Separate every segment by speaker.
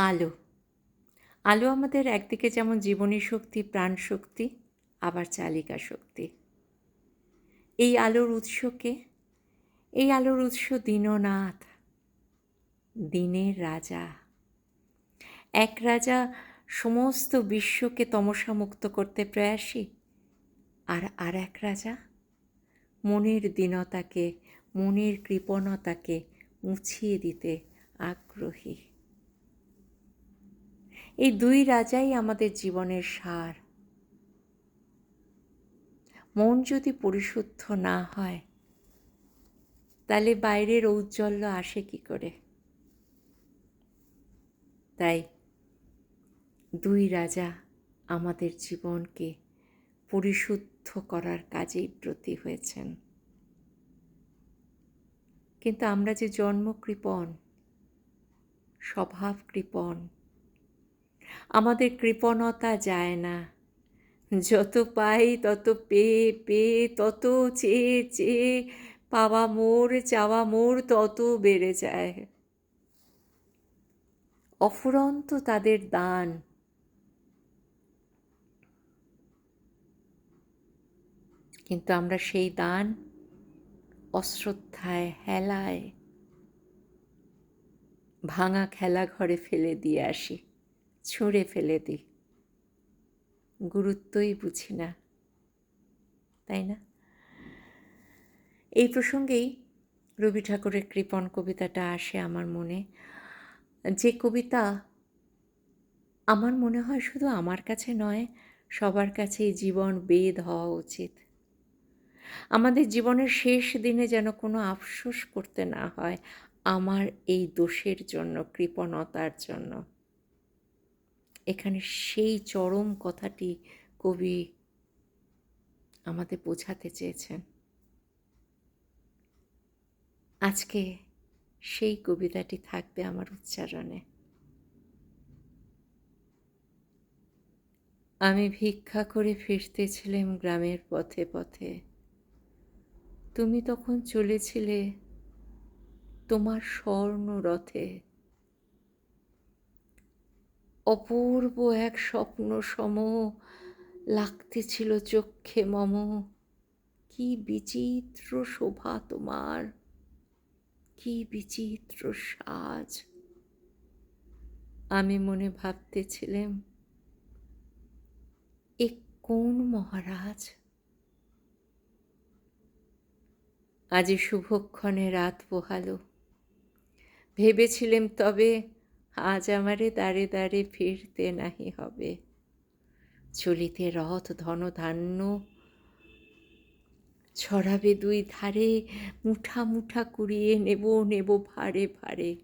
Speaker 1: আলো। আলো আমাদের একদিকে যেমন জীবনী শক্তি, প্রাণ শক্তি, আবার চালিকা শক্তি। এই আলোর উৎসকে এই আলোর উৎস দীননাথ, দিনের রাজা। এক রাজা সমস্ত বিশ্বকে তমসামুক্ত করতে প্রয়াসী, আর আর এক রাজা মনের দীনতাকে, মনের কৃপণতাকে মুছিয়ে দিতে আগ্রহী। এই দুই রাজাই আমাদের জীবনের সার। মন যদি পরিশুদ্ধ না হয়, তাহলে বাইরের ঔজ্জ্বল্য আসে কি করে? তাই দুই রাজা আমাদের জীবনকে পরিশুদ্ধ করার কাজেই ব্রতী হয়েছেন। কিন্তু আমরা যে জন্ম কৃপণ স্বভাব কৃপণ আমাদের কৃপণতা যায় না। যত পাই তত পেয়ে পেয়ে তত চেয়ে চেয়ে পাওয়া মোর, চাওয়া মোর, তত বেড়ে যায়। অফুরন্ত তাদের দান। কিন্তু আমরা সেই দান অশ্রদ্ধায় হেলায়, ভাঙা খেলা ঘরে ফেলে দিয়ে আসি। ছুঁড়ে ফেলে দিই। গুরুত্বই বুঝি না, তাই না? এই প্রসঙ্গেই রবি ঠাকুরের কৃপণ কবিতাটা আসে আমার মনে। যে কবিতা আমার মনে হয় শুধু আমার কাছে নয়, সবার কাছেই জীবন বেদ হওয়া উচিত। আমাদের জীবনের শেষ দিনে যেন কোনো আফসোস করতে না হয়, আমার এই দোষের জন্য, কৃপণতার জন্য। এখানে সেই চরম কথাটি কবি আমাদের বোঝাতে চেয়েছেন। আজকে সেই কবিতাটি থাকবে আমার উচ্চারণে। আমি ভিক্ষা করে ফিরতেছিলাম গ্রামের পথে পথে। তুমি তখন চলেছিলে তোমার স্বর্ণ রথে। অপূর্ব এক স্বপ্ন সম লাগতেছিল চক্ষে মম। কি বিচিত্র শোভা তোমার, কি বিচিত্র সাজ। আমি মনে ভাবতেছিলাম, এ কোন মহারাজ? আজি শুভক্ষণে রাত পোহালো। ভেবেছিলেম তবে আজ আমারে দাঁড়ে দাঁড়ে ফিরতে নাহি হবে। চলিতে রথ ধন ধান্য ছড়াবে দুই ধারে, মুঠা মুঠা কুড়িয়ে নেব নেব ভারে ভারে।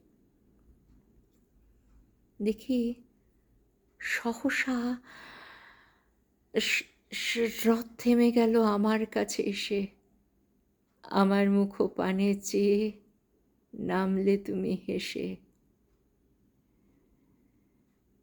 Speaker 1: দেখি সহসা রথ থেমে গেল আমার কাছে এসে। আমার মুখ পানে চেয়ে নামলে তুমি হেসে।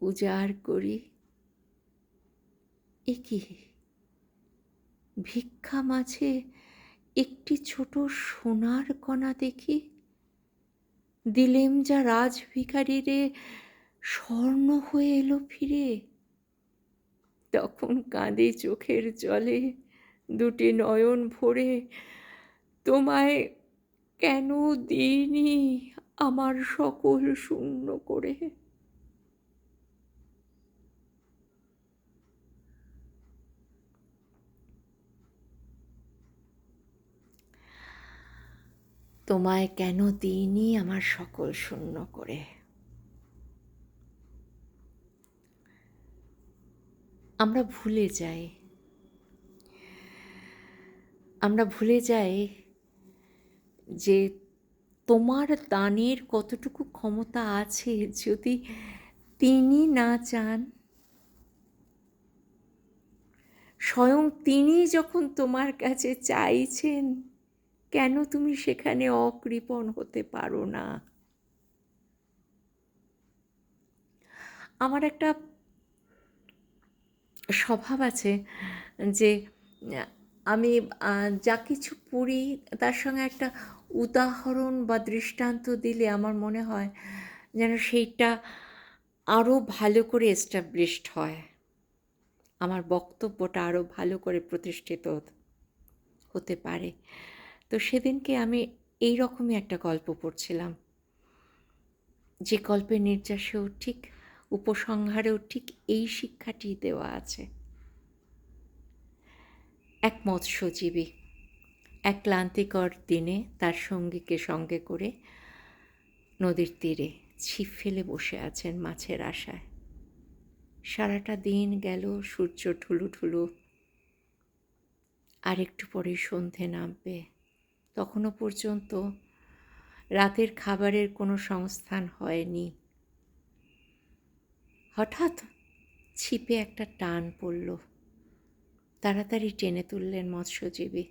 Speaker 1: উজাড় করি। এ ভিক্ষা মাঝে একটি ছোট সোনার কণা দেখি। দিলেম যা রাজ রাজভিকারীরে স্বর্ণ হয়ে এলো ফিরে। তখন কাঁদে চোখের জলে দুটি নয়ন ভরে। তোমায় কেন দিইনি আমার সকল শূন্য করে? তোমায় কেন দিইনি আমার সকল শূন্য করে? আমরা ভুলে যাই। আমরা ভুলে যাই যে তোমার দানের কতটুকু ক্ষমতা আছে যদি তিনি না চান? স্বয়ং তিনি যখন তোমার কাছে চাইছেন কেন তুমি সেখানে অকৃপণ হতে পারো না? আমার একটা স্বভাব আছে যে, আমি যা কিছু পড়ি তার সঙ্গে একটা উদাহরণ বা দৃষ্টান্ত দিলে আমার মনে হয় যেন সেইটা আরও ভালো করে এস্টাবলিশড হয়। আমার বক্তব্যটা আরও ভালো করে প্রতিষ্ঠিত হতে পারে। তো সেদিনকে আমি এই রকমই একটা গল্প পড়ছিলাম। যে গল্পের নির্যাসেও ঠিক, উপসংহারেও ঠিক এই শিক্ষাটি দেওয়া আছে। এক মৎস্যজীবী এক ক্লান্তিকর দিনে তার সঙ্গীকে সঙ্গে করে নদীর তীরে ছিপ ফেলে বসে আছেন মাছের আশায়। সারাটা দিন গেল, সূর্য ঠুলু ঠুলু আর একটু পরে সন্ধে নামবে। তখনও পর্যন্ত রাতের খাবারের কোনো সংস্থান হয়নি। হঠাৎ ছিপে একটা টান পড়ল। তাড়াতাড়ি টেনে তুললেন মৎস্যজীবী।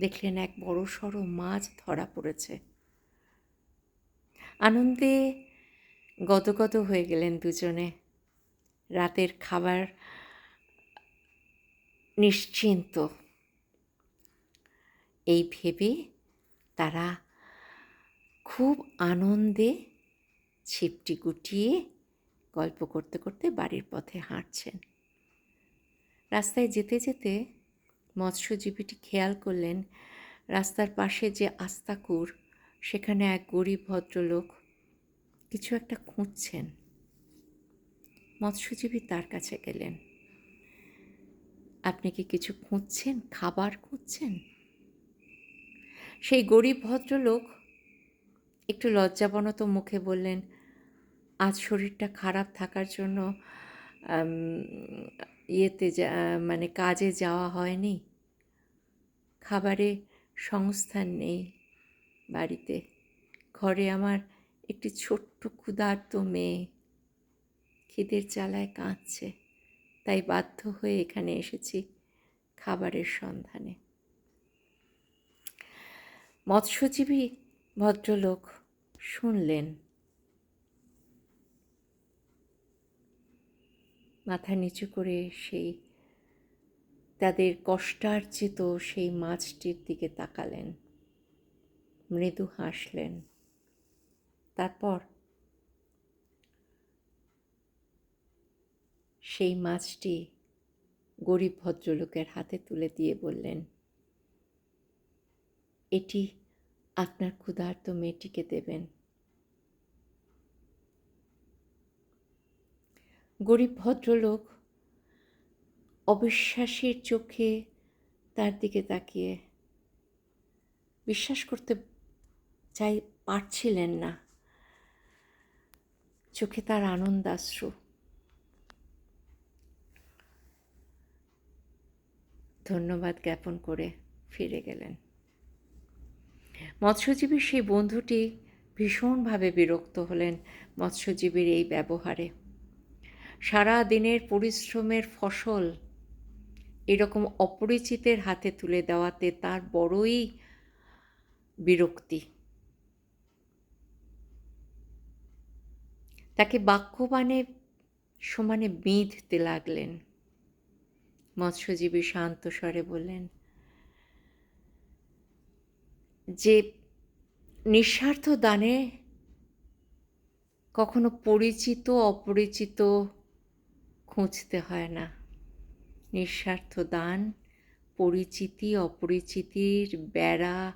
Speaker 1: দেখলেন এক বড় সড়ো মাছ ধরা পড়েছে। আনন্দে গদগদ হয়ে গেলেন দুজনে। রাতের খাবার নিশ্চিন্ত এই ভেবে তারা খুব আনন্দে ছিপটি গুটিয়ে গল্প করতে করতে বাড়ির পথে হাঁটছেন। রাস্তায় যেতে যেতে মৎস্যজীবীটি খেয়াল করলেন, রাস্তার পাশে যে আস্তাকুর, সেখানে এক গরিব ভদ্রলোক কিছু একটা খুঁজছেন। মৎস্যজীবী তার কাছে গেলেন। আপনি কি কিছু খুঁজছেন? খাবার খুঁজছেন? সেই গরিব ভদ্রলোক একটু লজ্জাবনত মুখে বললেন, আজ শরীরটা খারাপ থাকার জন্য ইয়েতে মানে কাজে যাওয়া হয়নি। খাবারে সংস্থান নেই বাড়িতে। ঘরে আমার একটি ছোট্ট ক্ষুধার্ত মেয়ে। খিদের জ্বালায় কাঁদছে। তাই বাধ্য হয়ে এখানে এসেছি খাবারের সন্ধানে। মৎস্যজীবী ভদ্রলোক শুনলেন। মাথা নিচু করে সেই তাদের কষ্টার্জিত সেই মাছটির দিকে তাকালেন। মৃদু হাসলেন। তারপর সেই মাছটি গরিব ভদ্রলোকের হাতে তুলে দিয়ে বললেন, এটি আপনার ক্ষুধার্ত মেয়েটিকে দেবেন। গরিব ভদ্রলোক অবিশ্বাসের চোখে তার দিকে তাকিয়ে বিশ্বাস করতে চাই পারছিলেন না। চোখে তার আনন্দাশ্রু। ধন্যবাদ জ্ঞাপন করে ফিরে গেলেন। মৎস্যজীবীর সেই বন্ধুটি ভীষণভাবে বিরক্ত হলেন মৎস্যজীবীর এই ব্যবহারে। সারা দিনের পরিশ্রমের ফসল এরকম অপরিচিতের হাতে তুলে দেওয়াতে তার বড়ই বিরক্তি। তাকে বাক্যবাণে সমানে বিঁধতে লাগলেন। মৎস্যজীবী শান্ত স্বরে বললেন যে নিঃস্বার্থ দানে কখনো পরিচিত, অপরিচিত খুঁজতে হয় না। নিঃস্বার্থ দান পরিচিতি, অপরিচিতির বেড়া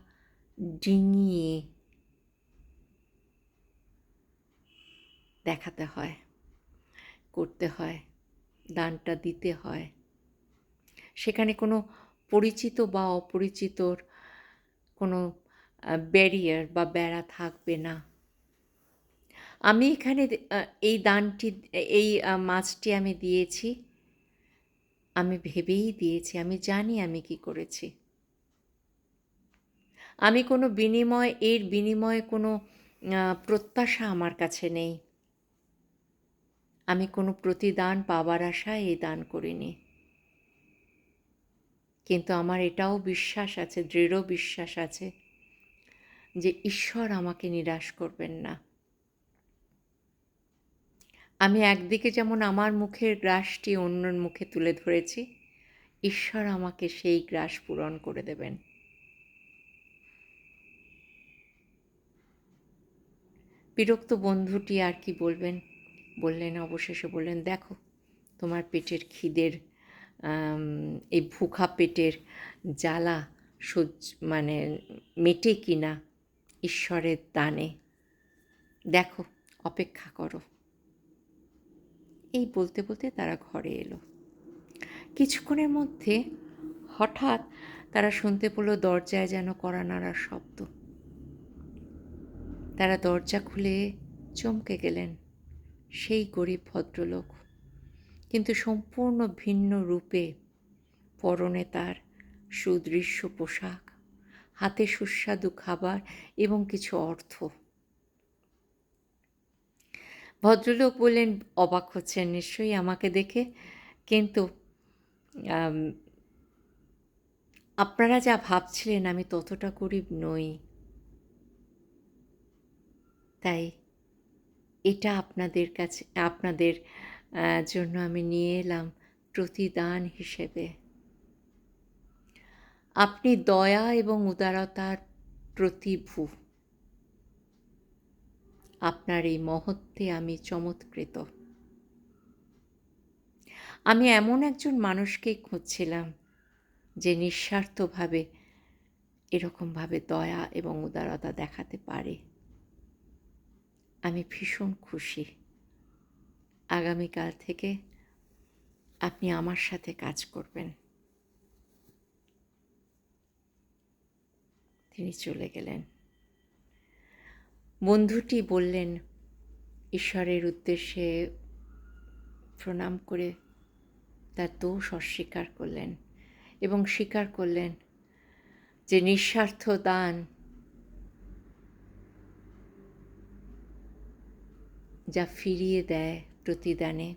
Speaker 1: ডিঙিয়ে দেখাতে হয়, করতে হয়, দানটা দিতে হয়। সেখানে কোনো পরিচিত বা অপরিচিতর কোনো ব্যারিয়ার বা বেড়া থাকবে না। আমি এখানে এই দানটি, এই মাছটি আমি দিয়েছি। আমি ভেবেই দিয়েছি, আমি জানি আমি কি করেছি। আমি কোনো বিনিময়, এর বিনিময়ে কোনো প্রত্যাশা আমার কাছে নেই। আমি কোনো প্রতিদান পাবার আশায় এই দান করিনি। কিন্তু আমার এটাও বিশ্বাস আছে, দৃঢ় বিশ্বাস আছে যে ঈশ্বর আমাকে নিরাশ করবেন না। আমি একদিকে যেমন আমার মুখের গ্রাসটি অন্যর মুখে তুলে ধরেছি, ঈশ্বর আমাকে সেই গ্রাস পূরণ করে দেবেন। বিরক্ত বন্ধুটি আর কি বলবেন? বললেন, অবশেষে বললেন, দেখো, তোমার পেটের খিদের এই ভুখা পেটের জ্বালা সহ্য মানে মেটে কিনা ঈশ্বরের দানে। দেখো, অপেক্ষা করো। এই বলতে বলতে তারা ঘরে এলো। কিছুক্ষণের মধ্যে হঠাৎ তারা শুনতে পেল দরজায় যেন কড়া নাড়ার শব্দ। তারা দরজা খুলে চমকে গেলেন সেই গরিব ভদ্রলোক। কিন্তু সম্পূর্ণ ভিন্ন রূপে পরনে তার সুদৃশ্য পোশাক। হাতে সুস্বাদু খাবার এবং কিছু অর্থ। ভদ্রলোক বললেন, অবাক হচ্ছেন নিশ্চয়ই আমাকে দেখে। কিন্তু আপনারা যা ভাবছিলেন আমি ততটা গরিব নই। তাই এটা আপনাদের কাছে, আপনাদের জন্য আমি নিয়ে এলাম প্রতিদান হিসেবে। আপনি দয়া এবং উদারতার প্রতিভূ। আপনার এই মহত্বে আমি চমৎকৃত। আমি এমন একজন মানুষকেই খুঁজছিলাম যে নিঃস্বার্থভাবে এরকমভাবে দয়া এবং উদারতা দেখাতে পারে। আমি ভীষণ খুশি। আগামীকাল থেকে আপনি আমার সাথে কাজ করবেন। তিনি চলে গেলেন। বন্ধুটি বললেন, ঈশ্বরের উদ্দেশ্যে প্রণাম করে তার দোষ অস্বীকার করলেন এবং স্বীকার করলেন যে নিঃস্বার্থ দান যা ফিরিয়ে দেয় প্রতিদানে,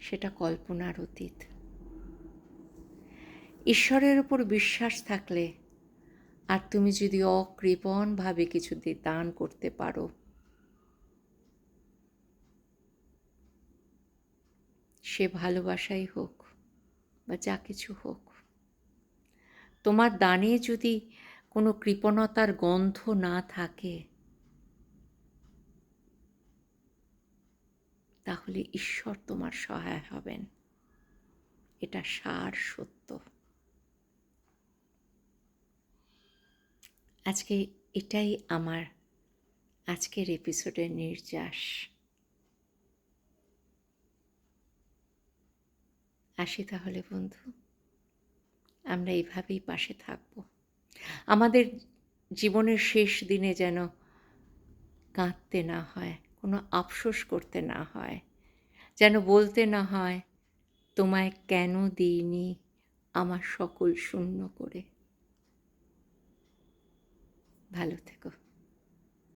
Speaker 1: সেটা কল্পনার অতীত। ঈশ্বরের উপর বিশ্বাস থাকলে আর তুমি যদি অকৃপণভাবে কিছু দান করতে পারো। সে ভালোবাসাই হোক বা যা কিছু হোক, তোমার দানে যদি কোনো কৃপণতার গন্ধ না থাকে তাহলে ঈশ্বর তোমার সহায় হবেন। এটা সার সত্য। আজকে এটাই আমার আজকের এপিসোডের নির্যাস। আসি তাহলে বন্ধু, আমরা এইভাবেই পাশে থাকব। আমাদের জীবনের শেষ দিনে যেন কাঁদতে না হয়। কোনো আফসোস করতে না হয়, যেন বলতে না হয়, তোমায় কেন দিইনি আমার সকল শূন্য করে। ভালো থেকো।